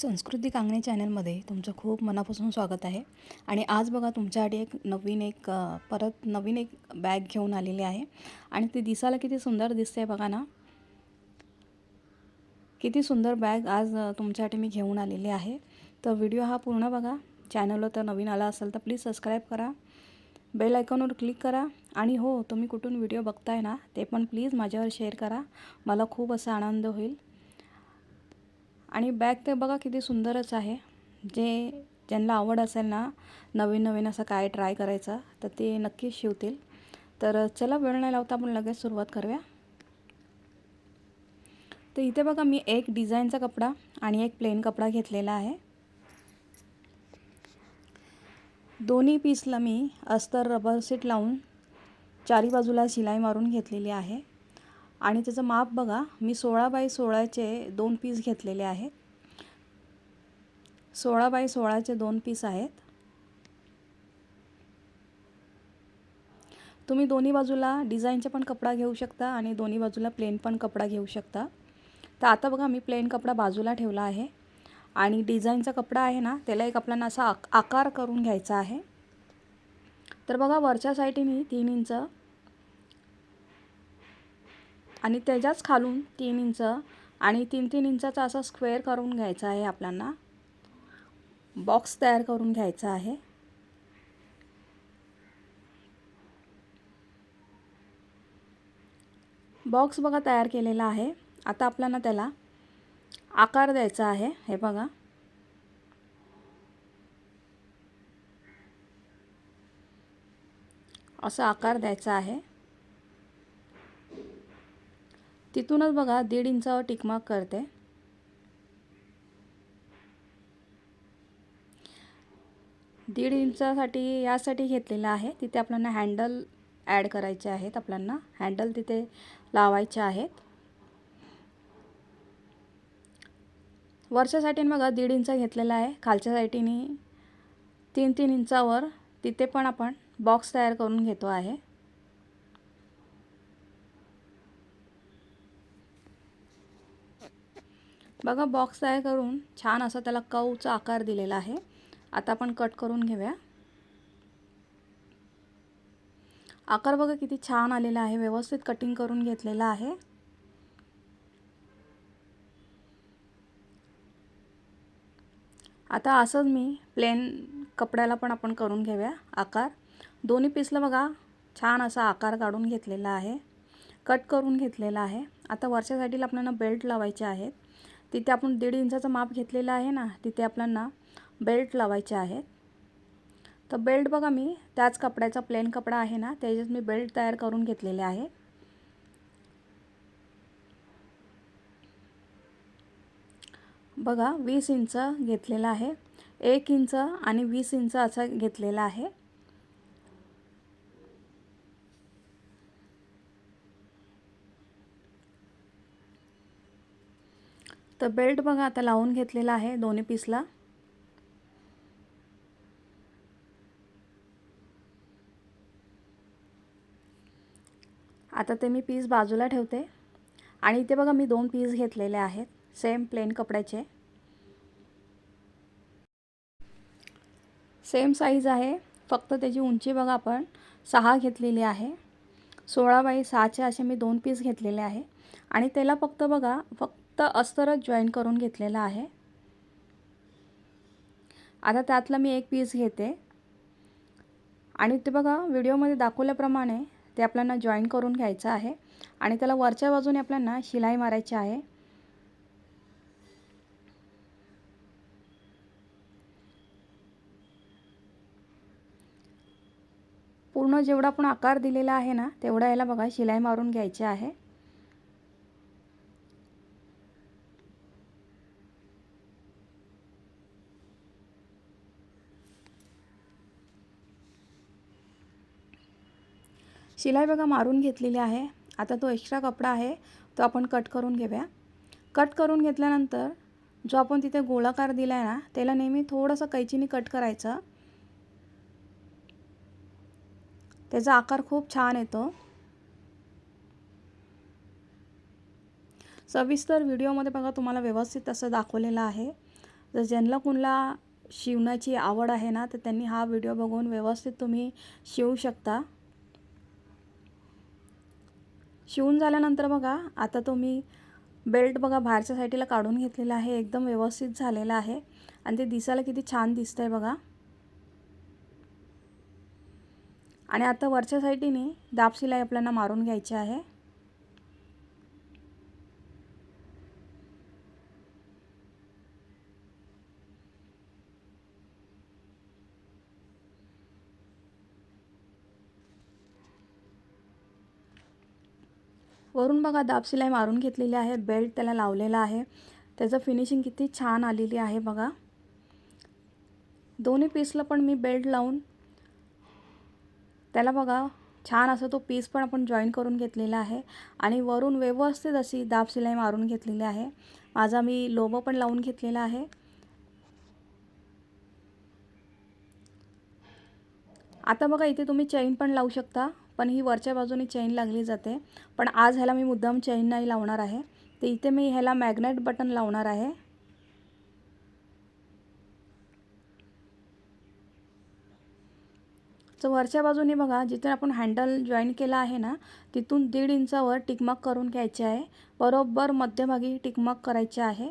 संस्कृती कांगणे चॅनलमध्ये तुमचं खूप मनापासून स्वागत आहे. आणि आज बघा तुमच्यासाठी एक नवीन एक परत नवीन एक बॅग घेऊन आलेली आहे. आणि ती दिसायला किती सुंदर दिसते बघा ना. किती सुंदर बॅग आज तुमच्यासाठी मी घेऊन आलेली आहे. तर व्हिडिओ हा पूर्ण बघा. चॅनलवर तर नवीन आला असेल तर प्लीज सबस्क्राईब करा. बेल आयकॉनवर क्लिक करा. आणि हो तुम्ही कुठून व्हिडिओ बघताय ना ते पण प्लीज माझ्यावर शेअर करा. मला खूप असा आनंद होईल. आणि बॅग ते बघा किती सुंदरच आहे. जे ज्यांना आवड असेल ना नवीन नवीन असं काय ट्राय करायचं तर ते नक्कीच शिवतील. तर चला वेळ नाही लावता आपण लगेच सुरुवात करूया. तर इथे बघा मी एक डिझाईनचा कपडा आणि एक प्लेन कपडा घेतलेला आहे. दोन्ही पीसला मी अस्तर रबर सीट लावून चारी बाजूला शिलाई मारून घेतलेली आहे. आणि त्याचं माप बघा मी सोळा बाय सोळाचे दोन पीस घेतलेले आहेत. सोळा बाय सोळाचे दोन पीस आहेत. तुम्ही दोन्ही बाजूला डिझाईनचा पण कपडा घेऊ शकता आणि दोन्ही बाजूला प्लेन पण कपडा घेऊ शकता. तर आता बघा मी प्लेन कपडा बाजूला ठेवला आहे. आणि डिझाईनचा कपडा आहे ना त्याला एक आपल्याला असा आक आकार करून घ्यायचा आहे. तर बघा वरच्या साईडीने तीन इंच आणि त्याच्याच खालून तीन इंच आणि तीन तीन इंचाचा असा स्क्वेअर करून घ्यायचा आहे आपल्याला. बॉक्स तयार करून घ्यायचा आहे. बॉक्स बघा तयार केलेला आहे. आता आपल्याला त्याला आकार द्यायचा आहे. हे बघा. असा आकार द्यायचा आहे. तिथूनच बघा दीड इंचावर टिकमार्क करते. दीड इंचासाठी यासाठी घेतलेलं आहे. तिथे आपल्याला हँडल ॲड करायचे आहेत. आपल्याला हँडल तिथे लावायचे आहेत. वरच्या साईडीने बघा दीड इंच घेतलेला आहे. खालच्या साईडीने तीन तीन इंचावर तिथे पण आपण बॉक्स तयार करून घेतो आहे. बघा बॉक्स तयार करून छान असा त्याला कवचा आकार दिलेला आहे. आता आपण कट करून घेऊया. आकार बघा किती छान आलेला आहे. व्यवस्थित कटिंग करून घेतलेला आहे. आता असंच मी प्लेन कपड्याला पण आपण करून घेऊया आकार. दोन्ही पीसला बघा छान असा आकार काढून घेतलेला आहे. कट करून घेतलेला आहे. आता वरच्या साईडला आपल्याला बेल्ट लावायचे आहेत. तिथे आपण दीड इंचाचं माप घेतलेलं आहे ना तिथे आपल्याला बेल्ट लावायचे आहेत. तर बेल्ट बघा मी त्याच कपड्याचा प्लेन कपडा आहे ना त्याच्यात मी बेल्ट तयार करून घेतलेले आहे. बघा वीस इंच घेतलेला आहे. एक इंच आणि वीस इंच असा घेतलेला आहे. तर बेल्ट बघा आता लावून घेतलेला आहे दोन्ही पीसला आता ते मी पीस बाजूला ठेवते. आणि इथे बघा मी दोन पीस घेतलेले आहेत सेम प्लेन कपड्याचे. सेम साईज आहे फक्त त्याची उंची बघा आपण सहा घेतलेली आहे. सोळा बाई सहाचे असे मी दोन पीस घेतलेले आहे. आणि त्याला फक्त बघा फक्त अस्तरच जॉईन करून घेतलेलं आहे. आता त्यातलं मी एक पीस घेते. आणि ते बघा व्हिडिओमध्ये दाखवल्याप्रमाणे ते आपल्याला जॉईन करून घ्यायचं आहे. आणि त्याला वरच्या बाजूने आपल्याला शिलाई मारायची आहे. पूर्ण जेवढा आपण आकार दिलेला आहे ना तेवढा याला बघा शिलाई मारून घ्यायची आहे. शिलाई बघा मारून घेतलेली आहे. आता तो एक्स्ट्रा कपडा आहे तो आपण कट करून घेऊया. कट करून घेतल्यानंतर जो आपण तिथे गोळाकार दिला आहे ना त्याला नेहमी थोडंसं कैचीने कट करायचं. त्याचा आकार खूप छान येतो. सविस्तर व्हिडिओमध्ये बघा तुम्हाला व्यवस्थित असं दाखवलेलं आहे. जर ज्यांना कुणाला शिवण्याची आवड आहे ना तर त्यांनी हा व्हिडिओ बघून व्यवस्थित तुम्ही शिवू शकता. शिवून झाल्यानंतर बघा आता तो मी बेल्ट बघा बाहेरच्या साईडला काढून घेतलेला आहे एकदम व्यवस्थित झालेला आहे. आणि ते दिसायला किती छान दिसतंय बघा. आणि आता वरच्या साईडीने दाब शिलाई आपल्याला मारून घ्यायची आहे. वरून बघा दाब शिलाई मारून घेतलेली आहे बेल्ट त्याला लावलेला आहे. त्याचं फिनिशिंग किती छान आलेली आहे बघा. दोन्ही पीसला पण मी बेल्ट लावून त्याला बघा छान असं तो पीस पण आपण जॉईन करून घेतलेला आहे. आणि वरून व्यवस्थित अशी दाब शिलाई मारून घेतलेली आहे. माझा मी लोबो पण लावून घेतलेला आहे. आता बघा इथे तुम्ही चैन पण लावू शकता. पण ही वरच्या बाजूने चैन लागली जाते. पण आज ह्याला मी मुद्दाम चैन नाही लावणार आहे. तर इथे मी ह्याला मॅग्नेट बटन लावणार आहे. तर वरच्या बाजूने बघा जिथे आपण हँडल जॉईन केला आहे ना तिथून दीड इंचावर टिकमाक करून घ्यायचे आहे. बरोबर मध्यभागी टिकमाक करायचे आहे.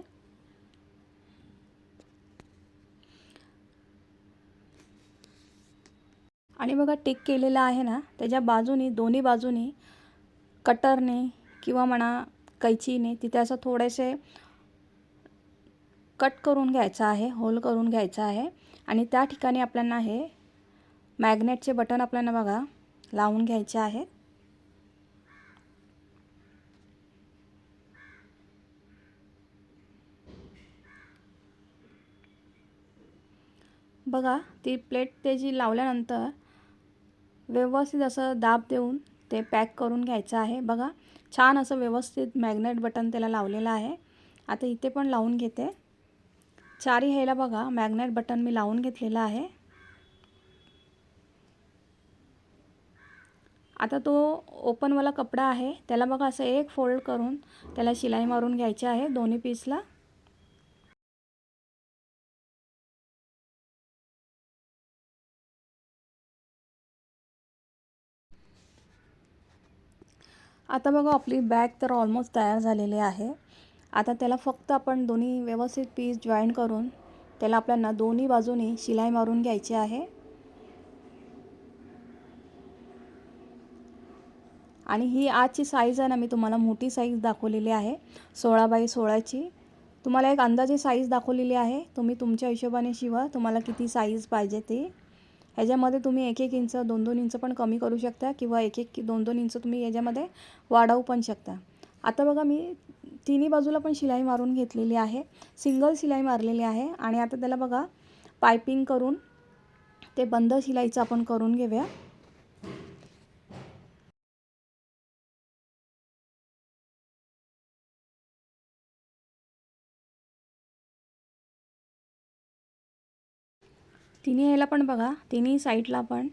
आणि बघा टिक केलेला आहे ना त्याच्या बाजूनी दोन्ही बाजूनी कटरने किंवा म्हणा कैचीने तिथे असं थोडेसे कट करून घ्यायचं आहे होल करून घ्यायचं आहे. आणि त्या ठिकाणी आपल्याला हे मॅग्नेटचे बटन आपल्याला बघा लावून घ्यायचे आहेत बघा ती प्लेट त्याची लावल्यानंतर व्यवस्थित असं दाब देऊन ते पॅक करून घ्यायचं आहे. बघा छान असं व्यवस्थित मॅग्नेट बटन त्याला लावलेलं आहे. आता इथे पण लावून घेते. चारी ह्याला बघा मॅग्नेट बटन मी लावून घेतलेलं आहे. आता तो ओपनवाला कपडा आहे. त्याला बघा असं एक फोल्ड करून त्याला शिलाई मारून घ्यायची आहे दोन्ही पीसला आता बघा आपली बॅग तर ऑलमोस्ट तयार झालेली आहे. आता त्याला फक्त आपण दोन्ही व्यवस्थित पीस जॉईन करून त्याला आपल्याला दोन्ही बाजूनी शिलाई मारून घ्यायची आहे. आणि ही आजची साईज आहे ना मी तुम्हाला मोठी साईज दाखवलेली आहे सोळा बाय सोळाची. तुम्हाला एक अंदाजे साईज दाखवलेली आहे. तुम्ही तुमच्या हिशोबाने शिवा तुम्हाला किती साईज पाहिजे ते. ह्याच्यामध्ये तुम्ही एक एक इंच दोन दोन इंच पण कमी करू शकता किंवा एक एक दोन दोन इंच तुम्ही याच्यामध्ये वाढवू पण शकता. आता बघा मी तिन्ही बाजूला पण शिलाई मारून घेतलेली आहे. सिंगल शिलाई मारलेली आहे आणि आता त्याला बघा पायपिंग करून ते बंद शिलाईचं आपण करून घेऊया. तिन्ही ह्याला पण बघा. तिन्ही साईडला पण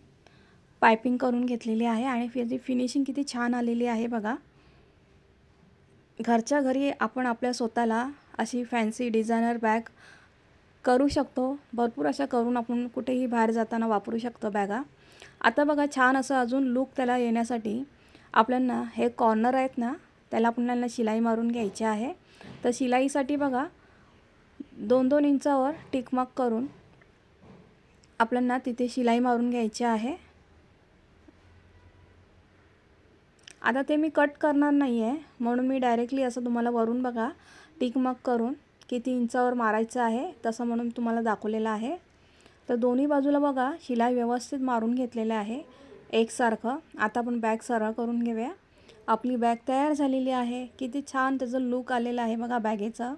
पायपिंग करून घेतलेली आहे आणि त्याची फिनिशिंग किती छान आलेली आहे बघा. घरच्या घरी आपण आपल्या स्वतःला अशी फॅन्सी डिझायनर बॅग करू शकतो. भरपूर अशा करून आपण कुठेही बाहेर जाताना वापरू शकतो बॅगा. आता बघा छान असं अजून लूक त्याला येण्यासाठी आपल्याला हे कॉर्नर आहेत ना त्याला आपल्याला शिलाई मारून घ्यायची आहे. तर शिलाईसाठी बघा दोन दोन इंचावर टिकमाक करून आपल्याला तिथे शिलाई मारून घ्यायची आहे. आता ते मी कट करणार नाही आहे म्हणून मी डायरेक्टली असं तुम्हाला वरून बघा टिकमक करून किती इंचावर मारायचं आहे तसं म्हणून तुम्हाला दाखवलेलं आहे. तर दोन्ही बाजूला बघा शिलाई व्यवस्थित मारून घेतलेलं आहे. एकसारखं. आता आपण बॅग सरळ करून घेऊया. आपली बॅग तयार झालेली आहे. किती छान त्याचं लूक आलेलं आहे बघा बॅगेचं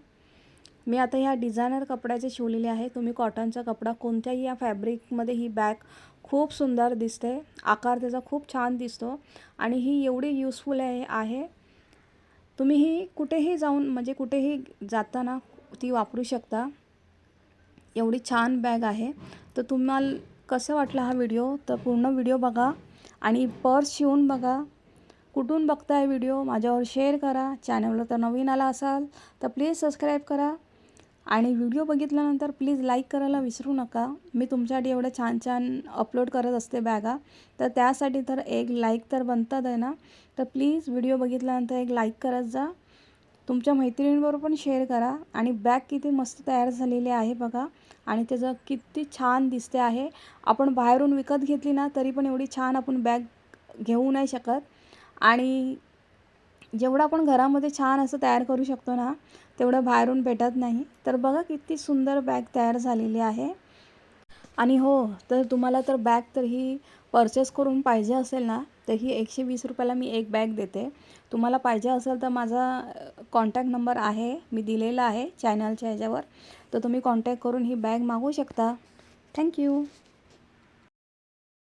मी आता ह्या डिझायनर कपड्याचे शिवलेले आहे. तुम्ही कॉटनचा कपडा कोणत्याही या फॅब्रिकमध्ये ही बॅग खूप सुंदर दिसते. आकार त्याचा खूप छान दिसतो. आणि ही एवढी युजफुल आहे आहे. तुम्ही ही कुठेही जाऊन म्हणजे कुठेही जाताना ती वापरू शकता. एवढी छान बॅग आहे. तर तुम्हाला कसं वाटलं हा व्हिडिओ तर पूर्ण व्हिडिओ बघा आणि पर्स शिवून बघा. कुठून बघताय व्हिडिओ माझ्यावर शेअर करा. चॅनलवर तर नवीन आला असाल तर प्लीज सबस्क्राईब करा. आणि व्हिडिओ बघितल्यानंतर प्लीज लाईक करायला विसरू नका. मी तुमच्यासाठी एवढं छान छान अपलोड करत असते बॅगा. तर त्यासाठी तर एक लाईक तर बनतात आहे ना. तर प्लीज व्हिडिओ बघितल्यानंतर एक लाईक करत जा. तुमच्या मैत्रिणींबरोबर पण शेअर करा. आणि बॅग किती मस्त तयार झालेली आहे बघा. आणि त्याचं किती छान दिसते आहे. आपण बाहेरून विकत घेतली ना तरी पण एवढी छान आपण बॅग घेऊ नाही शकत. आणि जेवढं आपण घरामध्ये छान असं तयार करू शकतो ना तेवढं बाहेरून भेटत नाही. तर बघा किती सुंदर बॅग तयार झालेली आहे. आणि हो तर तुम्हाला तर बॅग तर ही परचेस करून पाहिजे असेल ना तर ही एकशे वीस रुपयाला मी एक बॅग देते. तुम्हाला पाहिजे असेल तर माझा कॉन्टॅक्ट नंबर आहे. मी दिलेला आहे चॅनलच्या ह्याच्यावर. तर तुम्ही कॉन्टॅक्ट करून ही बॅग मागवू शकता. थँक्यू